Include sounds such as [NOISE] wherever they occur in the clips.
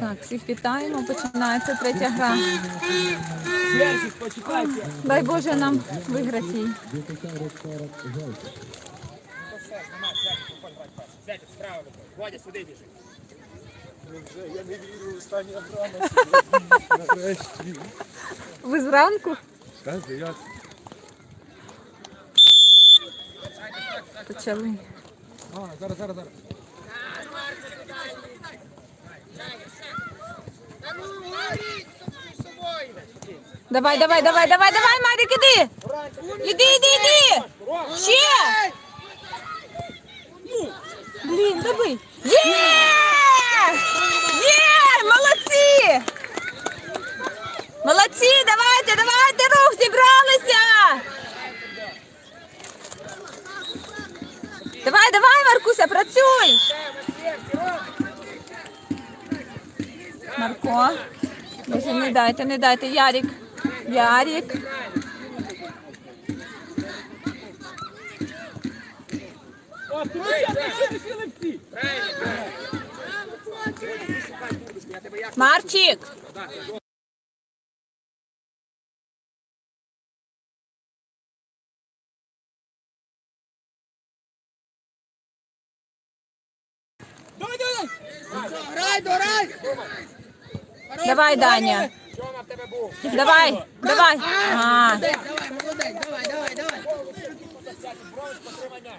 Так, всіх вітаємо. Починається третя гра. Дай Боже нам виграти. Ви зранку Так, дев'ят. почали. А, зараз, зараз, зараз. Давай, давай, давай, давай, давай, Марік, іди! Іди, іди, іди! Ще! Блін, давай! Є! Є! Молодці! Молодці! Давайте, давайте, рух, зібралися! Давай, давай, Маркуся, працюй! Марко. Боже, не дайте, не дайте. Ярік. Ярік. Марчик. Давай, давай. Грай, дорай! Давай, Даня. Тьома в тебе був. Давай, давай. А, Давай, молодець, давай, давай, давай. Бронз, потримай м'яч.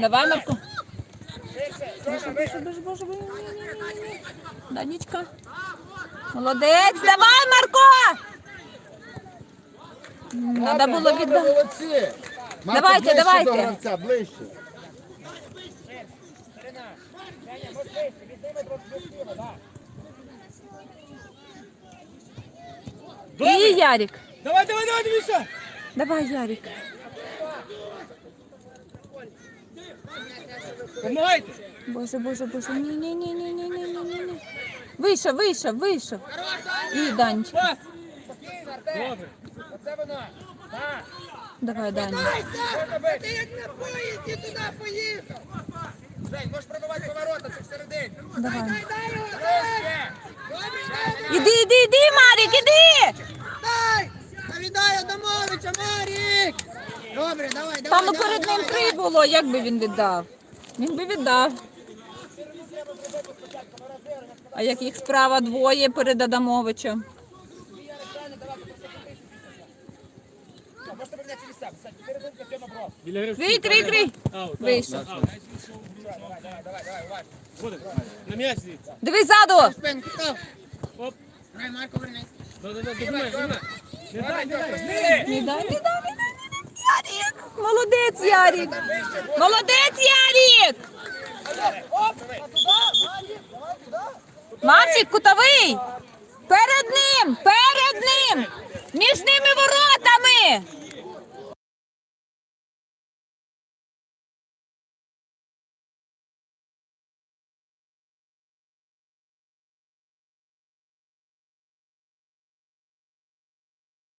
давай, Марко. Боже, боже, боже, боже, боже. ні, ні. Данічка. Молодець, давай, Марко! Надо було віддати. Давайте, давайте. до гравця, ближче. І Ярік. Давай, давай, давай, Міша! Давай, Ярик! Помагайте! Боже, боже, боже. Ні, ні, ні, ні, ні, ні, ні, ні. Вийшов, вийшов, вийшов. І Данечка. Добре. Оце вона. Давай, Даня. Ти як на поїзді туди поїхав. Жень, можеш пробивати поворота, ти всередині. Давай. Дай дай! Дай, Іди, іди, іди, Марік, іди! дай! Віддай Адамовича, Марік! Добре, давай, давай. Там перед ним три було, як би він віддав? Він би віддав. А як їх справа двоє перед Адамовичем? Три, три, три. Вийшов. Дивись ззаду. Молодець, Ярік! Молодець, Ярік! Марчик, кутовий! Перед ним! Перед ним! Між ними воротами!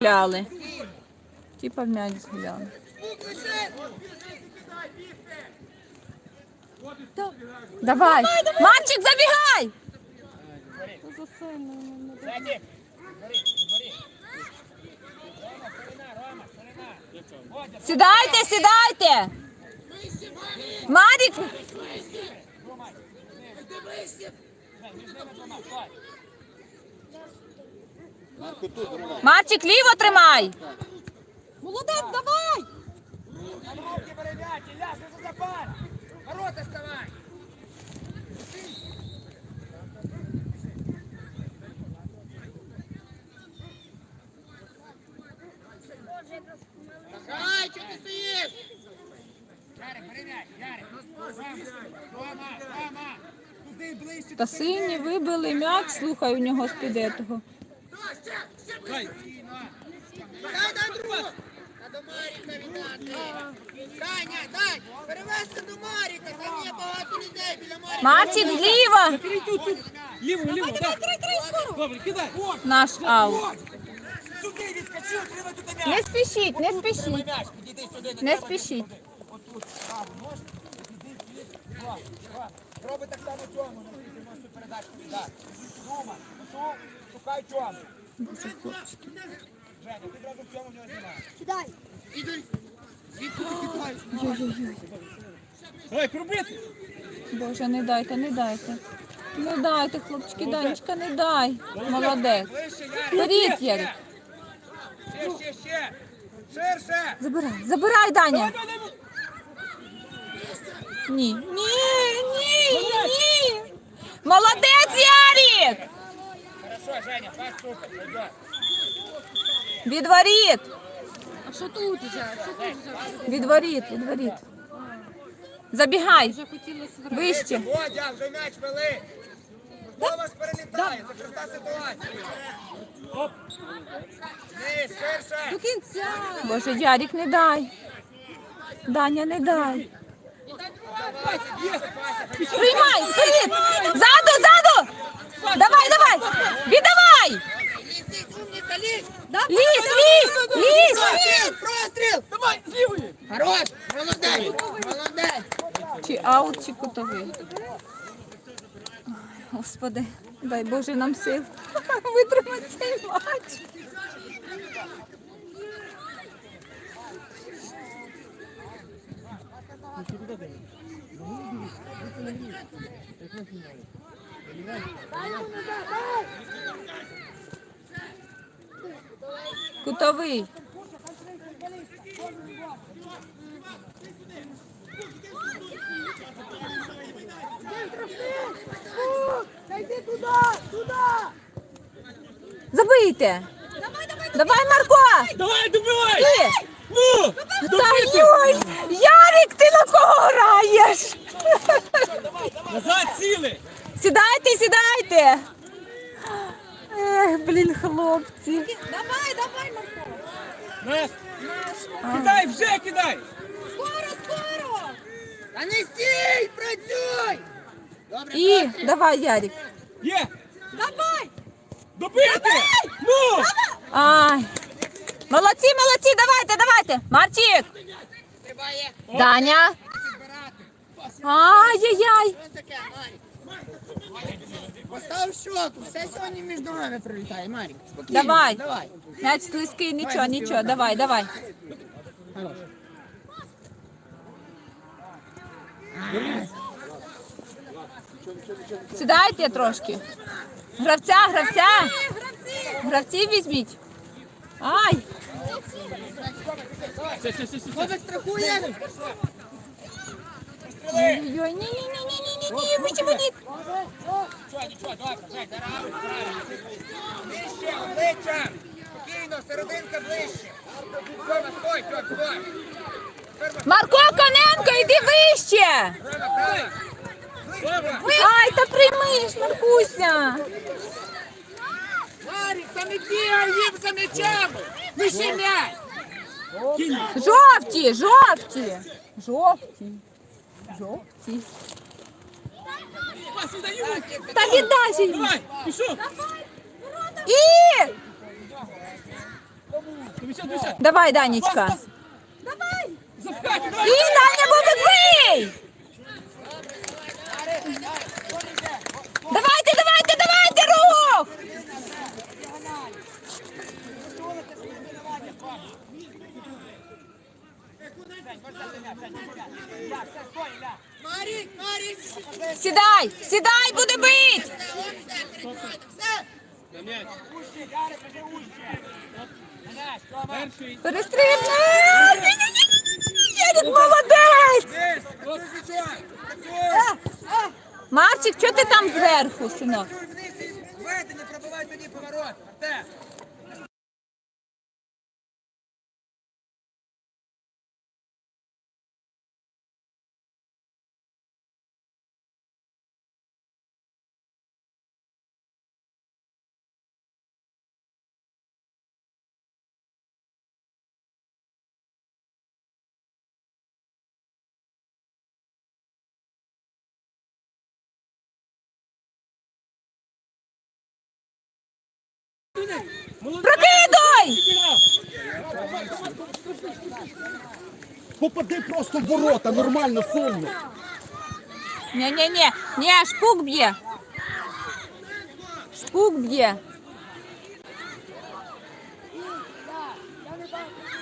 Гуляли. Типа в м'яч згуляли. Давай. мальчик забігай! Сідайте, сідайте! Марік! Марчик, ліво тримай! Молодець, давай! Ляжте за запар! Ворота ставай. Грай, чого ти стоїш? Ярик, бери Ярик. Рома, Рома. Туди ближче. Та сині вибили м'яч, слухай у нього з-під этого. Дай. Дай! Та до Маріка віддати. Даня, дай! Перевести до Маріка, там є багато Йди, біля Маріка. Марчик зліва. Бери тут, тут. Ліву, ліву, так. Добре, кидай. Наш аут. Сюди відскочив, треба туди м'яч. Не спішіть, не спішіть. Не спішіть. Отут, право, можеш? Підійди, підійди. Два, два. Роби так само чому, наскільки можеш цю передачу віддати. Дума, шукай чому. Женя, ти зразу в цьому нього знімаєш. Кидай. Іди. Звідки ти кидаєш? Давай, пробити. Боже, не дайте, не дайте. Не дайте, хлопчики, Данечка, не дай. Молодець. Беріть, Ярик. Ще, ще, ще. Ширше. Забирай, забирай, Даня. Ні, ні, ні, ні. Молодець, Ярик! Хорошо, Женя, пас супер, пойдет. Від воріт, А що тут уже? Що тут вже? від воріт, від воріт. Забігай, Вже хотіла зграти. вище. Водя, вже м'яч вели. Хто вас перелітає? Це проста ситуація. Оп. Ні, ширше. До кінця. Боже, Ярик, не дай. Даня, не дай. Приймай, вперед! Ззаду, ззаду! Давай, давай! Віддавай! Лізь, умниця, лізь. Лізь, лізь, лізь! Простріл, простріл. Давай, з лівої. Хорош, молодець, молодець. Чи аут, чи кутовий. Господи, дай Боже нам сил [LAUGHS] витримати цей матч. Кутовий. Забийте. Давай, Марко! Давай, добивай. Ти! Ну, Та! Ярик, ти на кого граєш? назад сіли. Сідайте, сідайте. Ех, блін, хлопці. Давай, давай, Марко. Нас. Кидай, вже кидай. Скоро, скоро. Та не стій, працюй. Добре, І давай, Ярик. Є. Давай. Добити. Ну. Ай. Молодці, молодці, давайте, давайте. Марчик. стрибає. Даня. Підбирати. Ай-яй-яй. Що таке, Марік? Постав щоку, все сьогодні між ногами прилітає, Марік. Спокійно, Давай. давай. М'яч слизький, нічого, нічого. Давай, давай. Хорош. Сідайте трошки. Гравця, гравця. Гравці візьміть. Ай. Все, все, все, все. Хлопець страхує. Ой-ой-ой, ні-ні-ні-ні-ні-ні, вичепаніть. Нічого, нічого, добре, Жень, зараз, правильно. Ближче, обличчя. Спокійно, серединка ближче. Тьома, стой, Тьом, стой. Марко Коненко, йди вище. Рома. Ближче. Ай, та приймиш, Маркуся. Марік, та не бігай їм за м'ячем. М'яч. Жовті, жовті. Жовті. Жовті. Та віддай же. Давай, пішов. І! Давай, Данечка. Давай. І. Даня, бо бий! Давайте, давайте, давайте, рух! Марік, Марік. Сідай, сідай, буде бить! Все. На м'яч. Ярик, вже уще. М'яч, Тьома. Перший. Перестрибни! Ні-ні-ні! Ярик молодець! Десь, працюй звичайно. Працюй. Марчик, що ти там зверху, синок? Прокидуй! Попади просто в ворота, нормально, сильно. Ні-ні-ні, ні, шпук б'є. Шпук б'є.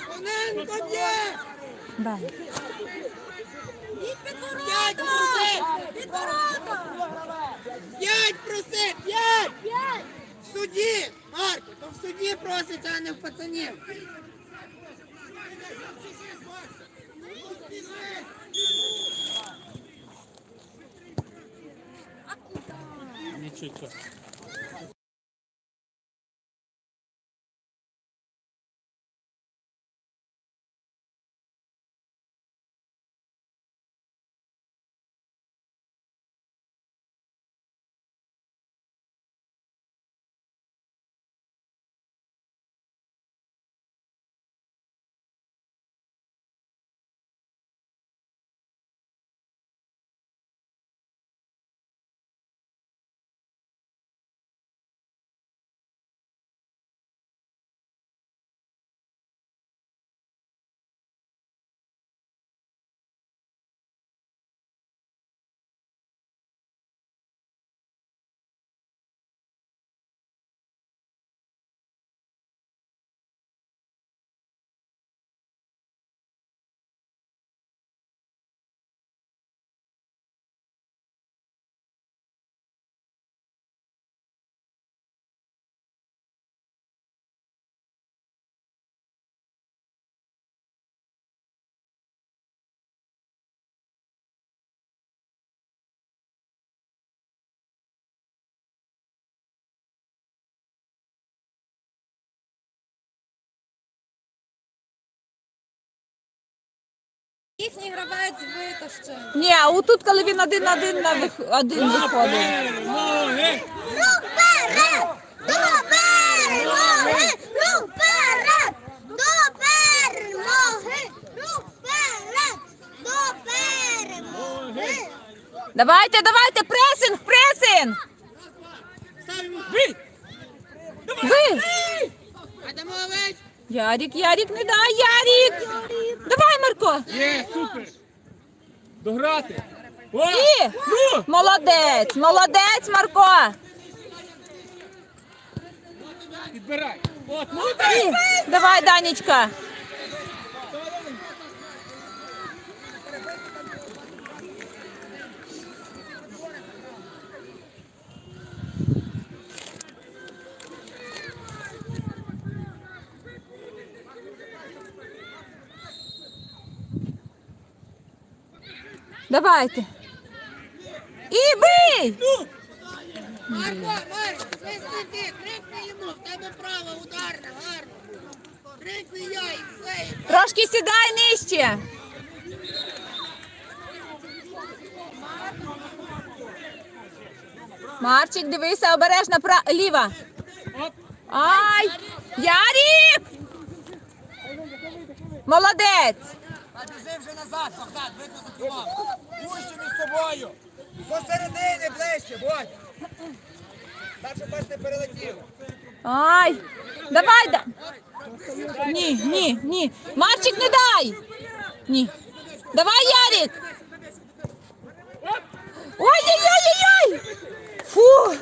Коненко б'є! Дай. Під ворота! Під ворота! П'ять проси! П'ять! П'ять! Суді! Марко, то в суді проситься, а не в пацанів. Нічого. Їхній гравець витащив. Ні, а отут, коли він один на один на вих- один виходить. Ноги! Рух вперед! До перемоги! Рух вперед! До перемоги! Рух вперед! До перемоги! Давайте, давайте, пресинг, пресинг! Бий! Ви! Ярік, Ярік, не дай, Ярік! Давай, Марко! Є, супер! Дограти! О! І! Ну! Молодець, молодець, Марко! Відбирай! От, І! Давай, Данечка! Давайте. І бий! Марко, Марко, свисти ти, крикни йому, в тебе право ударне, гарно. Крикни я і все. Трошки сідай нижче. Марчик, дивися, обережно пра... ліва. Ай! Ярік! Молодець! Вже назад, Богдан, видно заховав. Пущу між собою. Посередини ближче, Бодя. Так, щоб бач не перелетіло. Ай! Давай! Да... Ні, ні, ні. Марчик, не дай! Ні. Давай, Ярік! Ой-ой-ой-ой! Фу!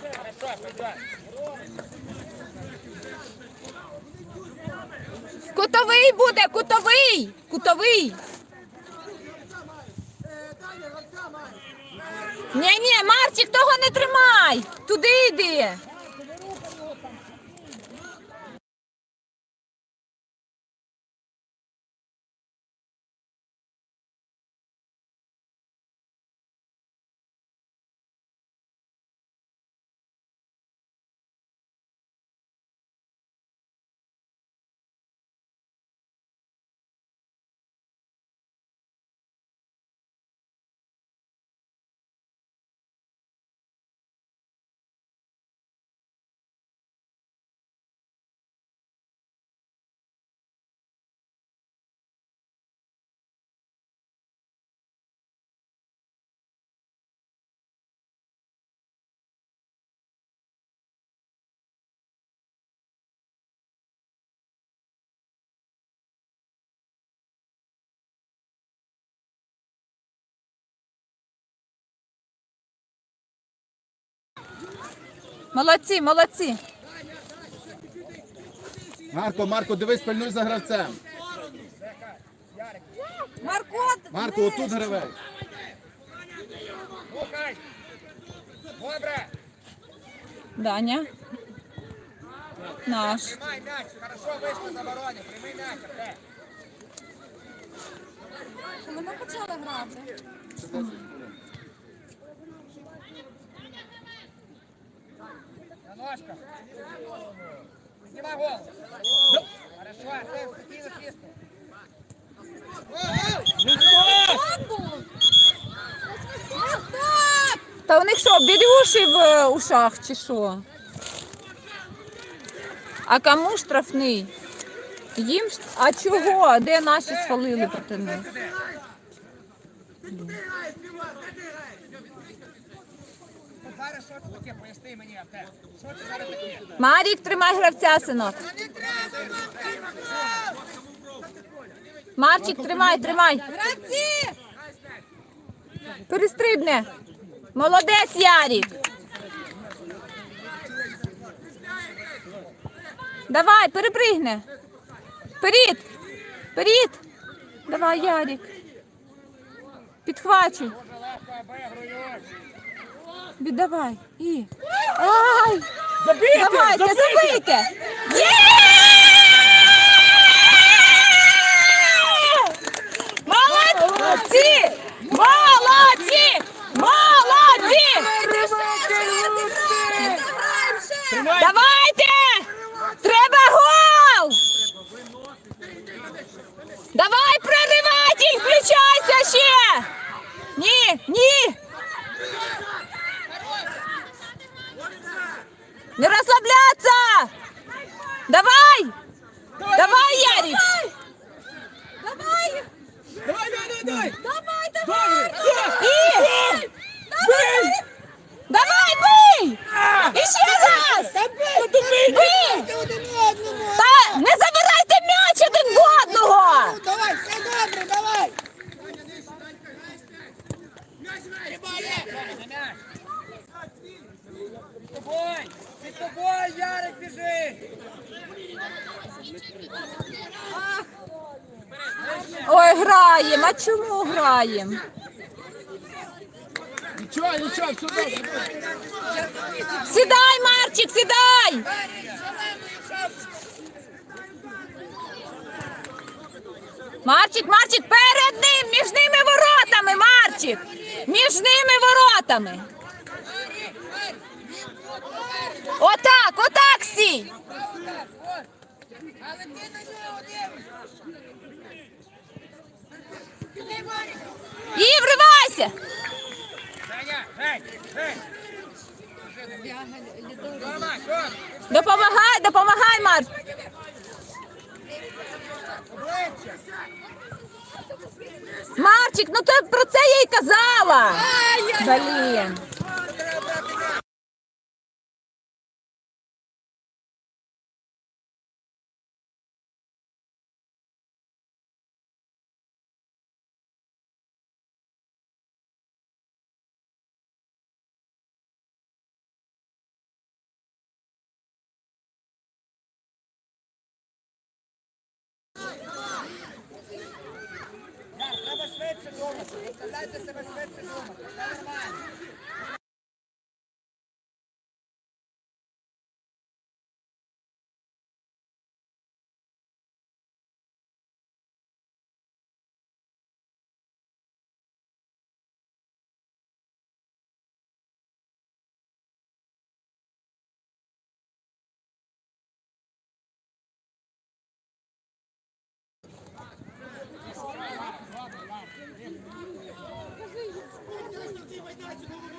Кутовий буде, кутовий! Кутовий! Ні, ні, Марчик, того не тримай! Туди йди! Молодці, молодці. Марко, Марко, дивись, пильнуй за гравцем. Марко, Марко, отут гравець. Слухай. Добре. Даня. Наш. Приймай м'яч. Хорошо вийшли з оборони. Прийми м'яч. Артем. Ми почали грати. На ножках. Піднімай голову. Хорошо, Артем, спокійно свистни. Та у них що, бірюші в ушах чи що? А кому штрафний? Їм? А чого? Де наші схвалили проти них? Зараз що це таке? Поясни мені, Артем. Що це зараз таке? Марік, тримай гравця, синок. Марчик, тримай, тримай. Гравці! Перестрибне. Молодець, Ярік. Давай, перепригне. Вперед. Вперед. Давай, Ярік. Підхвачуй. Дуже легко обігруєш. Віддавай. І. Ай! Забийте! Давайте, забийте! Є! Молодці! Молодці! Молодці! Давайте! Треба гол! Давай, прориватель, включайся ще! Ні, ні! Не розслабляться! Давай! Давай, Ярик! Давай! Давай, давай, давай! Давай, Добре! І! Давай, бий! І ще раз! Бий! Та не забирайте м'яч один в одного! Давай, все добре, давай! Під тобою! Під тобою, Ярик, біжи! Ой, граємо, а чому граємо? Нічого, нічого, все добре. Сідай, Марчик, сідай! Марчик, Марчик, перед ним, між ними воротами, Марчик! Між ними воротами. Отак, отак стій! Але ти на нього дивишся! І вривайся! Допомагай, допомагай, Марч! Марчик, ну то про це я й казала! Блін. думати,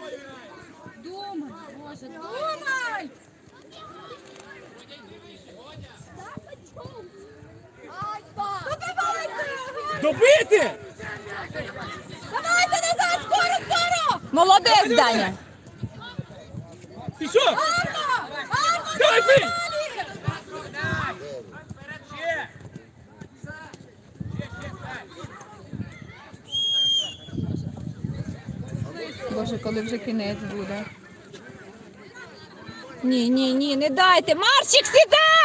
Виставляйте думай! Добити! Давайте назад, скоро, скоро! Молодець, Даня! Пішов! Давай, бий! Боже, коли вже кінець буде. Ні, ні, ні, не дайте. Марчик, сідай!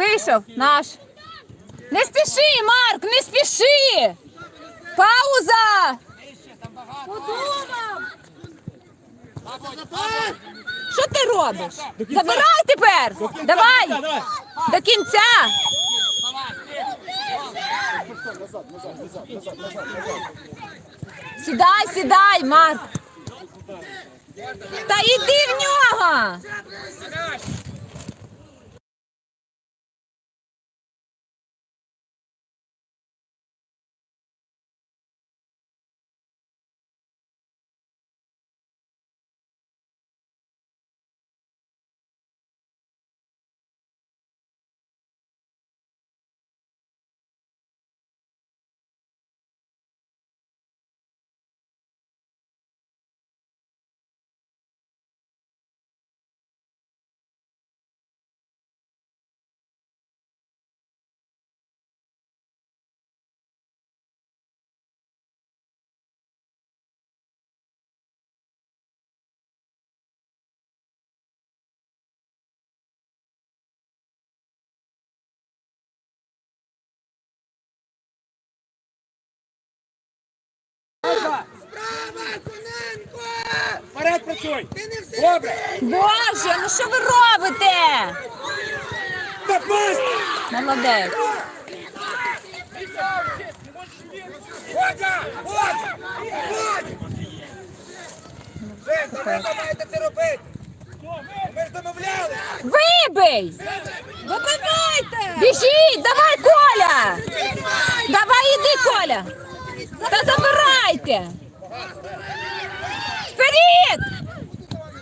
Вийшов наш. Не спіши, Марк, не спіши. Пауза. Подумав. Що ти робиш? Забирай тепер. Давай. До кінця. Сідай, сідай, Марк. Та йди в нього. Вперед працюй! Добре! Боже, ну що ви робите? Та пусть! Молодець. Водя! Водя! Водя! Жень, та маєте це робити! Ми ж домовлялися! Вибий! Вибивайте! Біжіть, давай, Коля! Давай, іди, Коля! Та забирайте! Вперед!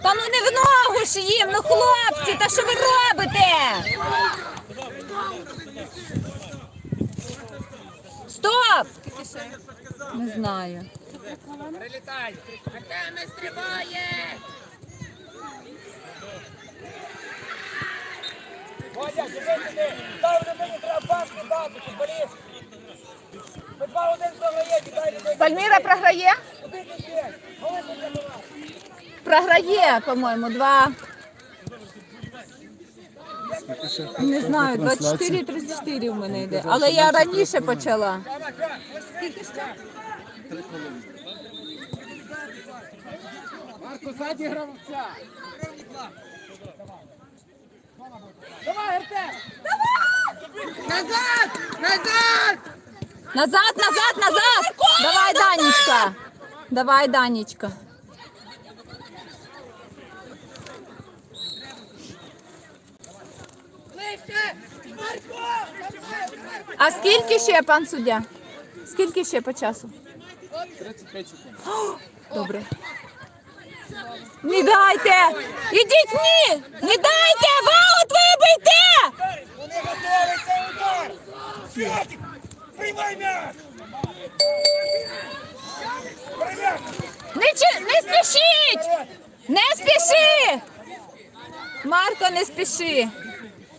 Та ну не в ногу ж їм, ну хлопці, та що ви робите? Стоп! Не знаю. Прилітай! Артеме стрибає! Водя, сюди! Дай вже мені треба пас віддати, футболіст! Ви два один програєте, дай людей! Пальміра програє? Програє, по-моєму, два. Не знаю, 24-34 в мене йде. Але я раніше почала. Марко, ззаді гравця! Давай, Артем! Назад! Назад! Назад, назад, назад! Давай, Данечка! Давай, Данечка. А скільки ще, пан суддя? Скільки ще по часу? 35 секунд. Добре. Не дайте! Ідіть ні! Не дайте! Ваут вибийте! Вони готові цей удар! Приймай м'яч! Не, чи- не спішіть! Не спіши! Марко, не спіши!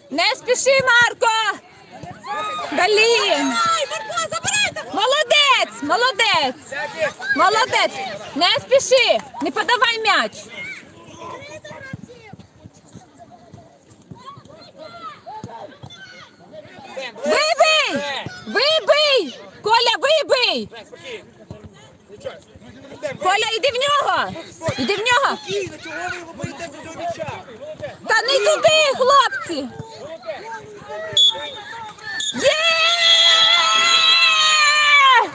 Не спіши, Марко! Далі! Молодець! Молодець! Молодець! Не спіши! Не подавай м'яч! Вибий! Вибий! Коля, вибий! Коля, іди в нього! Іди в нього! Чого ви його боїтеся цього м'яча? Та не туди, хлопці! Є!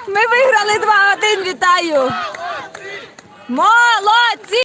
Ми виграли 2-1, вітаю! Молодці!